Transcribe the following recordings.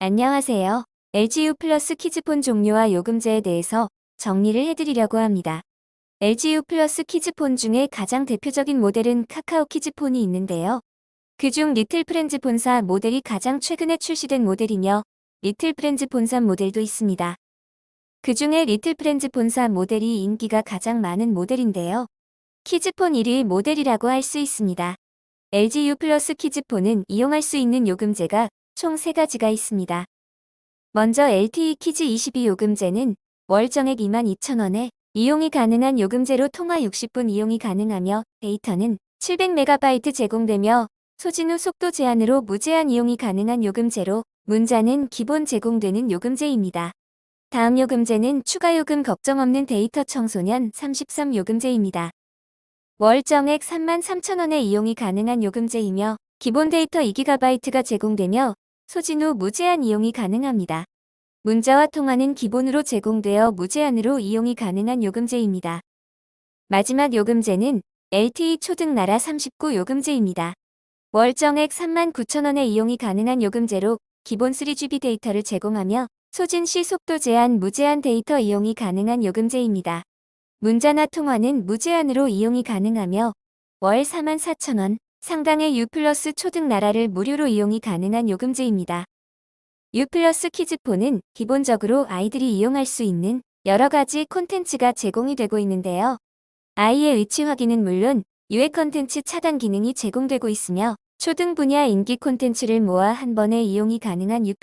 안녕하세요. LGU 플러스 키즈폰 종류와 요금제에 대해서 정리를 해드리려고 합니다. LGU 플러스 키즈폰 중에 가장 대표적인 모델은 카카오 키즈폰이 있는데요. 그중 리틀 프렌즈 본사 모델이 가장 최근에 출시된 모델이며 리틀 프렌즈 본사 모델도 있습니다. 그 중에 리틀 프렌즈 본사 모델이 인기가 가장 많은 모델인데요. 키즈폰 1위 모델이라고 할 수 있습니다. LGU 플러스 키즈폰은 이용할 수 있는 요금제가 총 3가지가 있습니다. 먼저 LTE 키즈 22 요금제는 월 정액 22,000원에 이용이 가능한 요금제로 통화 60분 이용이 가능하며 데이터는 700MB 제공되며 소진 후 속도 제한으로 무제한 이용이 가능한 요금제로 문자는 기본 제공되는 요금제입니다. 다음 요금제는 추가 요금 걱정 없는 데이터 청소년 33 요금제입니다. 월 정액 33,000원에 이용이 가능한 요금제이며 기본 데이터 2GB가 제공되며 소진 후 무제한 이용이 가능합니다. 문자와 통화는 기본으로 제공되어 무제한으로 이용이 가능한 요금제입니다. 마지막 요금제는 LTE 초등 나라 39 요금제입니다. 월 정액 39,000원에 이용이 가능한 요금제로 기본 3GB 데이터를 제공하며 소진 시 속도 제한 무제한 데이터 이용이 가능한 요금제입니다. 문자나 통화는 무제한으로 이용이 가능하며 월 44,000원 상당의 U 초등 나라를 무료로 이용이 가능한 요금제입니다. U 키즈폰은 기본적으로 아이들이 이용할 수 있는 여러 가지 콘텐츠가 제공이 되고 있는데요. 아이의 위치 확인은 물론 유해 콘텐츠 차단 기능이 제공되고 있으며 초등 분야 인기 콘텐츠를 모아 한 번에 이용이 가능한 U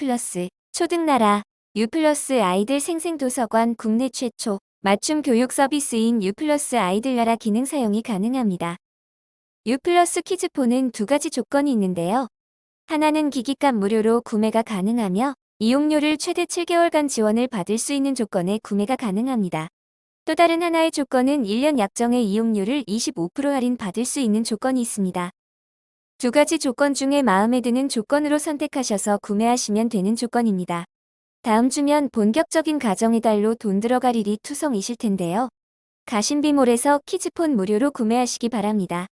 초등 나라 U 아이들 생생 도서관 국내 최초 맞춤 교육 서비스인 U 아이들 나라 기능 사용이 가능합니다. U 플러스 키즈폰은 두 가지 조건이 있는데요. 하나는 기기값 무료로 구매가 가능하며 이용료를 최대 7개월간 지원을 받을 수 있는 조건에 구매가 가능합니다. 또 다른 하나의 조건은 1년 약정의 이용료를 25% 할인 받을 수 있는 조건이 있습니다. 두 가지 조건 중에 마음에 드는 조건으로 선택하셔서 구매하시면 되는 조건입니다. 다음 주면 본격적인 가정의 달로 돈 들어갈 일이 투성이실 텐데요. 가신비몰에서 키즈폰 무료로 구매하시기 바랍니다.